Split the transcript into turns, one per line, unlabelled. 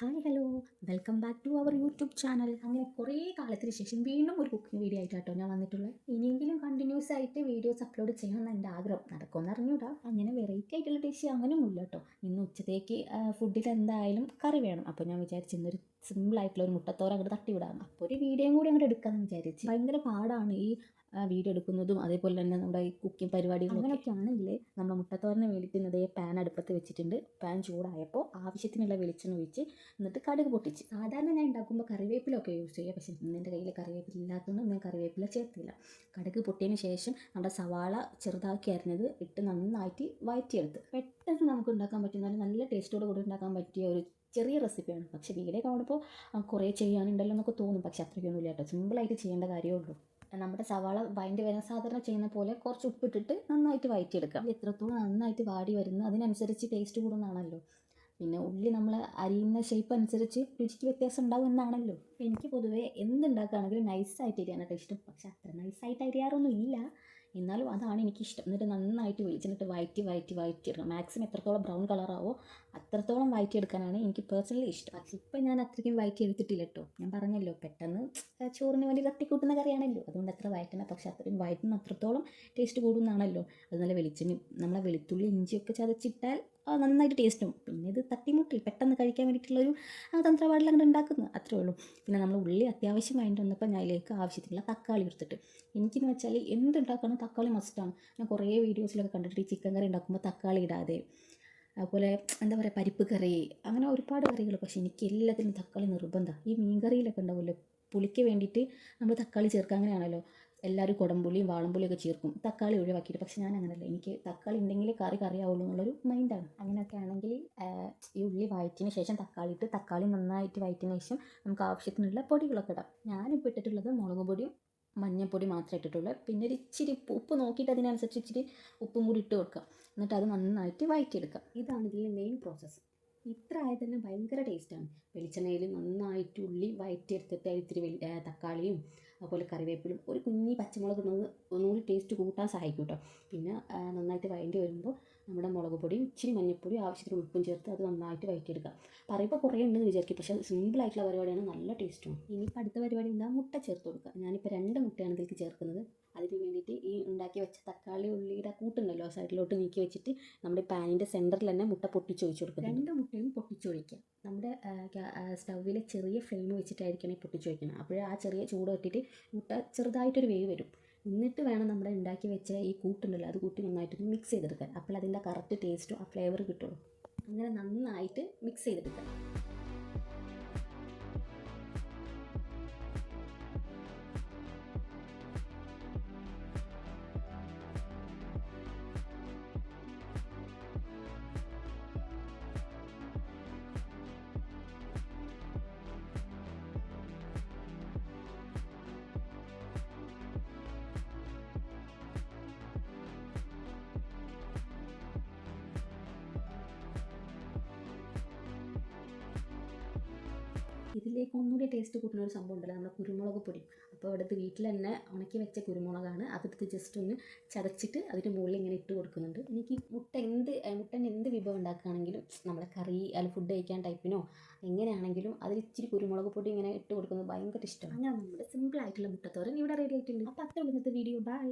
Hi hello. Welcome back to our YouTube channel. അങ്ങനെ കുറേ കാലത്തിന് ശേഷം വീണ്ടും ഒരു കുക്കിംഗ് വീഡിയോ ആയിട്ടാട്ടോ ഞാൻ വന്നിട്ടുള്ളത്. ഇനിയെങ്കിലും കണ്ടിന്യൂസ് ആയിട്ട് വീഡിയോസ് അപ്ലോഡ് ചെയ്യണമെന്ന് എന്റെ ആഗ്രഹം. നടക്കുമെന്ന് അറിഞ്ഞൂടാ. അങ്ങനെ വെറൈറ്റി ആയിട്ടുള്ള ഡിഷ് അങ്ങനെയൊന്നുമില്ല കേട്ടോ ഇന്ന് ഉച്ചത്തേക്ക് ഫുഡിൽ എന്തായാലും കറി വേണം. അപ്പോൾ ഞാൻ വിചാരിച്ചു ഇന്നൊരു സിമ്പിൾ ആയിട്ടുള്ള ഒരു മുട്ടത്തോര അങ്ങോട്ട് തട്ടി വിടാം അപ്പോൾ ഒരു വീഡിയോയും കൂടി അങ്ങോട്ട് എടുക്കാമെന്ന് വിചാരിച്ചു. ഭയങ്കര പാടാണ് ഈ വീഡിയോ എടുക്കുന്നതും അതേപോലെ തന്നെ നമ്മുടെ ഈ കുക്കിംഗ് പരിപാടികളും അങ്ങനെയൊക്കെ ആണെങ്കിൽ നമ്മൾ മുട്ടത്തോരനെ ഇതേ പാൻ അടുപ്പത്ത് വെച്ചിട്ടുണ്ട്. പാൻ ചൂടായപ്പോൾ ആവശ്യത്തിനുള്ള വെളിച്ചെണ്ണ ഒഴിച്ച് എന്നിട്ട് കടുക് പൊട്ടിച്ച്. സാധാരണ ഞാൻ ഉണ്ടാക്കുമ്പോൾ കറിവേപ്പിലൊക്കെ യൂസ് ചെയ്യുക പക്ഷേ എന്റെ കയ്യിൽ കറിവേപ്പില ഇല്ലാത്തതുകൊണ്ട് ഞാൻ കറിവേപ്പില ചേർത്തില്ല. കടുക് പൊട്ടിയതിന് ശേഷം നമ്മുടെ സവാള ചെറുതാക്കി അരിഞ്ഞത് ഇട്ട് നന്നായിട്ട് വയറ്റിയെടുത്ത്. പെട്ടെന്ന് നമുക്ക് ഉണ്ടാക്കാൻ പറ്റുന്ന നല്ല ടേസ്റ്റോട് കൂടി ഉണ്ടാക്കാൻ പറ്റിയ ഒരു ചെറിയ റെസിപ്പിയാണ് പക്ഷേ വീഡിയോ കാണുമ്പോൾ കുറേ ചെയ്യാനുണ്ടല്ലോ എന്നൊക്കെ തോന്നും. പക്ഷേ അത്രയ്ക്കൊന്നുമില്ല കേട്ടോ. സിമ്പിളായിട്ട് ചെയ്യേണ്ട കാര്യമേ ഉള്ളൂ. നമ്മുടെ സവാള വഴണ്ടി വരുന്ന സാധാരണ ചെയ്യുന്ന പോലെ കുറച്ച് ഉപ്പിട്ടിട്ട് നന്നായിട്ട് വഴറ്റിയെടുക്കാം എത്രത്തോളം നന്നായിട്ട് വാടി വരുന്നു അതിനനുസരിച്ച് ടേസ്റ്റ് കൂടുന്നതാണല്ലോ പിന്നെ ഉള്ളി നമ്മൾ അരിയുന്ന ഷേപ്പ് അനുസരിച്ച് രുചിക്ക് വ്യത്യാസം ഉണ്ടാവും എന്നാണല്ലോ. എനിക്ക് പൊതുവേ എന്തുണ്ടാക്കുകയാണെങ്കിലും നൈസായിട്ട് അരിയാനായിട്ട് ഇഷ്ടം. പക്ഷെ അത്ര നൈസായിട്ട് അരിയാറൊന്നും ഇല്ല. എന്നാലും അതാണ് എനിക്കിഷ്ടം. എന്നിട്ട് നന്നായിട്ട് വിളിച്ചിട്ട് വയറ്റി വയറ്റി വയറ്റി എടുക്കണം മാക്സിമം എത്രത്തോളം ബ്രൗൺ കളറാവോ അത്രത്തോളം വയറ്റി എടുക്കാനാണ് എനിക്ക് പേഴ്സണലി ഇഷ്ടം. പക്ഷേ ഇപ്പം ഞാൻ അത്രയ്ക്കും വയറ്റി എടുത്തിട്ടില്ല കേട്ടോ. ഞാൻ പറഞ്ഞല്ലോ പെട്ടെന്ന് ചോറിന് വേണ്ടി തട്ടിക്കൂട്ടുന്ന കറിയാണല്ലോ. അതുകൊണ്ട് അത്ര വയറ്റണം. പക്ഷേ അത്രയും വയറ്റുന്ന അത്രത്തോളം ടേസ്റ്റ് കൂടുന്നതാണല്ലോ അത് നല്ല വെളിച്ചെണ്ണി നമ്മളെ വെളുത്തുള്ളി ഇഞ്ചിയൊക്കെ ചതച്ചിട്ടാൽ നന്നായിട്ട് ടേസ്റ്റും പിന്നെ ഇത് തട്ടിമുട്ടി പെട്ടെന്ന് കഴിക്കാൻ വേണ്ടിയിട്ടുള്ളൊരു തന്ത്രപാടിൽ അങ്ങനെ ഉണ്ടാക്കുന്നത് അത്രേ ഉള്ളൂ. പിന്നെ നമ്മൾ ഉള്ളി അത്യാവശ്യം കഴിഞ്ഞിട്ട് വന്നപ്പോൾ ഞാൻ അതിലേക്ക് ആവശ്യത്തിനുള്ള തക്കാളി എടുത്തിട്ട്. എനിക്കെന്ന് വെച്ചാൽ എന്തുണ്ടാക്കണം തക്കാളി മസ്റ്റാണ് ഞാൻ കുറേ വീഡിയോസിലൊക്കെ കണ്ടിട്ട് ഈ ചിക്കൻ കറി ഉണ്ടാക്കുമ്പോൾ തക്കാളി ഇടാതെ. അതുപോലെ എന്താ പറയുക പരിപ്പ് കറി. അങ്ങനെ ഒരുപാട് കറികൾ. പക്ഷേ എനിക്ക് എല്ലാത്തിനും തക്കാളി നിർബന്ധമാണ് ഈ മീൻ കറിയിലൊക്കെ ഉണ്ടാവുമല്ലോ പുളിക്ക് വേണ്ടിയിട്ട് നമ്മൾ തക്കാളി ചേർക്കുക അങ്ങനെയാണല്ലോ. എല്ലാവരും കുടംപുളിയും വാളംപുളിയൊക്കെ ചേർക്കും. തക്കാളി ഒഴിവാക്കിയിട്ട്. പക്ഷെ ഞാൻ അങ്ങനെയല്ല എനിക്ക് തക്കാളി ഉണ്ടെങ്കിലേ കറി കറിയാവുള്ളൂ എന്നുള്ളൊരു മൈൻഡാണ്. അങ്ങനെയൊക്കെ ആണെങ്കിൽ ഈ ഉള്ളി വഴറ്റിന് ശേഷം തക്കാളി ഇട്ട് തക്കാളി നന്നായിട്ട് വഴറ്റിന് ശേഷം നമുക്ക് ആവശ്യത്തിനുള്ള പൊടികളൊക്കെ ഇടാം. ഞാനിപ്പോൾ ഇട്ടിട്ടുള്ളത് മുളക് പൊടിയും മഞ്ഞൾപ്പൊടി മാത്രമേ ഇട്ടിട്ടുള്ളൂ. പിന്നെ ഒരു ഇച്ചിരി ഉപ്പ് നോക്കിയിട്ട് അതിനനുസരിച്ച് ഇച്ചിരി ഉപ്പും കൂടി ഇട്ട് കൊടുക്കുക എന്നിട്ട് അത് നന്നായിട്ട് വഴറ്റിയെടുക്കുക ഇതാണ് ഇതിലെ മെയിൻ പ്രോസസ്സ് ഇത്ര ആയത് തന്നെ ഭയങ്കര ടേസ്റ്റാണ് വെളിച്ചെണ്ണയിൽ നന്നായിട്ട് ഉള്ളി വഴറ്റിയെടുത്തിട്ട് ഇത്തിരി തക്കാളിയും അതുപോലെ കറിവേപ്പിലും ഒരു കുഞ്ഞി പച്ചമുളക് ഒന്ന് ഒന്നുകൂടി ടേസ്റ്റ് കൂട്ടാൻ സഹായിക്കും കേട്ടോ പിന്നെ നന്നായിട്ട് വഴണ്ടി വരുമ്പോൾ നമ്മുടെ മുളക് പൊടിയും ഇച്ചിരി മഞ്ഞൾപ്പൊടിയും ആവശ്യത്തിന് ഉപ്പും ചേർത്ത് അത് നന്നായിട്ട് വഴറ്റിയെടുക്കുക പറയുമ്പോൾ കുറേ ഉണ്ടെന്ന് വിചാരിക്കും പക്ഷേ സിമ്പിളായിട്ടുള്ള പരിപാടിയാണ് നല്ല ടേസ്റ്റും ഇനിയിപ്പോൾ അടുത്ത പരിപാടി എന്താ? മുട്ട ചേർത്ത് കൊടുക്കുക. ഞാനിപ്പോൾ രണ്ട് മുട്ടയാണ് ഇതിലേക്ക് ചേർക്കുന്നത്. അതിന് വേണ്ടിയിട്ട് ഈ ഉണ്ടാക്കി വെച്ച തക്കാളി ഉള്ളിയുടെ കൂട്ടുണ്ടല്ലോ സൈഡിലോട്ട് നീക്കി വെച്ചിട്ട് നമ്മുടെ പാനിന്റെ സെന്ററിൽ തന്നെ മുട്ട പൊട്ടിച്ച് ഒഴിച്ചു കൊടുക്കുക. രണ്ട് മുട്ടയും പൊട്ടിച്ച് ഒഴിക്കുക. നമ്മുടെ സ്റ്റൗവിലെ ചെറിയ ഫ്ലെയിം വെച്ചിട്ടായിരിക്കണം ഈ പൊട്ടിച്ചൊഴിക്കുന്നത് അപ്പോഴേ ആ ചെറിയ ചൂട് തട്ടിയിട്ട് മുട്ട ചെറുതായിട്ടൊരു വേവ് വരും. എന്നിട്ട് വേണം നമ്മൾ ഉണ്ടാക്കി വെച്ച ഈ കൂട്ടുണ്ടല്ലോ അത് കൂട്ടി നന്നായിട്ട് മിക്സ് ചെയ്തെടുക്കാൻ. അപ്പോൾ അതിന്റെ കറക്റ്റ് ടേസ്റ്റും ആ ഫ്ലേവർ കിട്ടുള്ളൂ. അങ്ങനെ നന്നായിട്ട് മിക്സ് ചെയ്തെടുക്കുക ഇതിലേക്ക് ഒന്നുകൂടി ടേസ്റ്റ് കൂട്ടുന്ന ഒരു സംഭവം ഉണ്ടല്ലോ. നമ്മുടെ കുരുമുളക് പൊടി. അപ്പോൾ അവിടുത്തെ വീട്ടിൽ തന്നെ ഉണക്കി വെച്ച കുരുമുളകാണ്. അതെടുത്ത് ജസ്റ്റ് ഒന്ന് ചതച്ചിട്ട് അതിന്റെ മുകളിൽ ഇങ്ങനെ ഇട്ട് കൊടുക്കുന്നുണ്ട്. എനിക്ക് മുട്ട എന്ത് മുട്ടന്റെ എന്ത് വിഭവം ഉണ്ടാക്കുകയാണെങ്കിലും നമ്മുടെ കറി അല്ല ഫുഡ് കഴിക്കാൻ ടൈപ്പിനോ എങ്ങനെയാണെങ്കിലും അതിൽ ഇച്ചിരി കുരുമുളക് പൊടി ഇങ്ങനെ ഇട്ട് കൊടുക്കുന്നത് ഭയങ്കര ഇഷ്ടമാണ്. അങ്ങനെ നമ്മുടെ സിമ്പിൾ ആയിട്ടുള്ള മുട്ടത്തോരൻ ഇവിടെ റെഡി ആയിട്ടുണ്ട്. അപ്പോൾ അത്ര ഇന്നത്തെ വീഡിയോ ബൈ